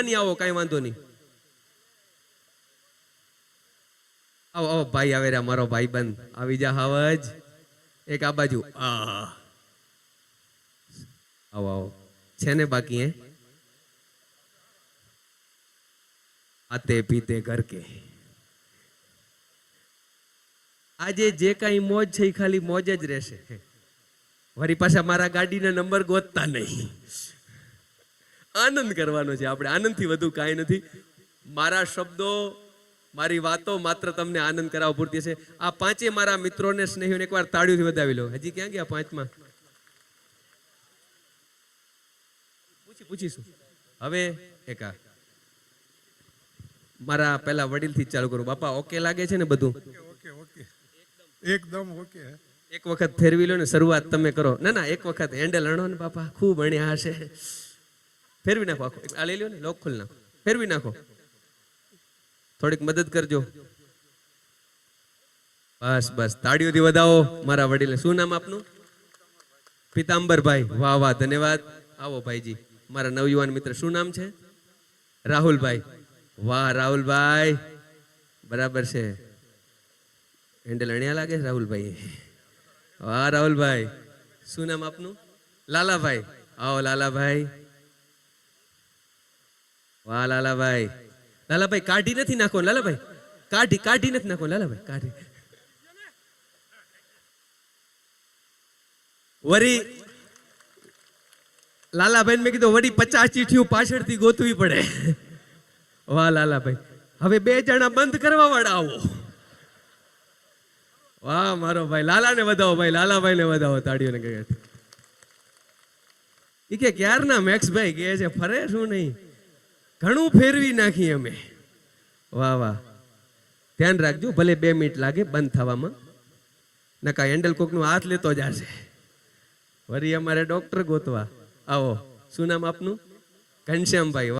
નહીં આવો, કાંઈ વાંધો નહીં. આવો આવો, ભાઈ આવે રે મારો ભાઈ બંધ આવી જા હવજ એક આ બાજુ. આવો આવો. છે ને બાકી, હે? આતે પીતે ઘર કે આજે જે કઈ મોજ છે એ ખાલી મોજ જ રહેશે. વળી પાછા મારા ગાડીના નંબર ગોતતા નહીં. આનંદ કરવાનો છે. આપણે આનંદથી વધુ કાંઈ નથી. મારા શબ્દો મારી વાતો માત્ર તમને આનંદ કરાવવા પૂરતી છે. આ પાંચે મારા મિત્રોને સ્નેહીઓને એકવાર તાળીઓથી વધાવી લો. હજી ક્યાં ગયા પાંચમાં? પૂછી પૂછીશું. હવે એકા મારા પેલા વડીલથી ચાલુ કરું. બાપા ઓકે લાગે છે ને બધું? ઓકે ઓકે એકદમ ઓકે એક વખત ફેરવી લો ને શરૂઆત તમે કરો. ના ના એક વખત હેન્ડલ અણો ને બાપા. ખૂબ અણ્યા હશે. ફેરવી નાખો આખો. આ લઈ લો ને લોક ખોલી નાખો. ફેરવી નાખો. થોડીક મદદ કરજો. બસ બસ. તાળીઓથી વધાવો મારા વડીલે શું નામ આપનું? પિતાંબરભાઈ. વાહ વાહ, ધન્યવાદ. આવો ભાઈજી. મારા નવયુવાન મિત્ર, શું નામ છે? રાહુલભાઈ. વાહ, રાહુલભાઈ. બરાબર છે. હેન્ડલ અણ્યા લાગે રાહુલભાઈ વાહ, રાહુલભાઈ. શું નામ આપનું? લાલાભાઈ. આવો, લાલાભાઈ. વાહ, લાલાભાઈ. લાલાભાઈ, કાઢી નથી નાખો ને લાલાભાઈ. કાઢી કાઢી નથી નાખો, લાલાભાઈ, કાઢી. વરી લાલાભાઈ મેં કીધું વળી પચાસ ચીઠીઓ પાછળથી ગોતવી પડે. વાહ, લાલાભાઈ. હવે બે જણા બંધ કરવા વાળા આવો. વાહ, મારો ભાઈ. લાલાને વધાવો, ભાઈ. લાલાભાઈને વધાવો, તાળીઓને કહે કે, ક્યારના મેક્સભાઈ? કહે છે, ફરે શું નહીં? ઘણું ફેરવી નાખી અમે. વાહ વાહ. ધ્યાન રાખજો, ભલે બે મિનિટ લાગે બંધ થવામાં. નકા હેન્ડલ કોકનો હાથ લેતો જશે વરી અમારે ડોક્ટર ગોતવા. આવો, શું નામ આપનું? ઘનશ્યામભાઈ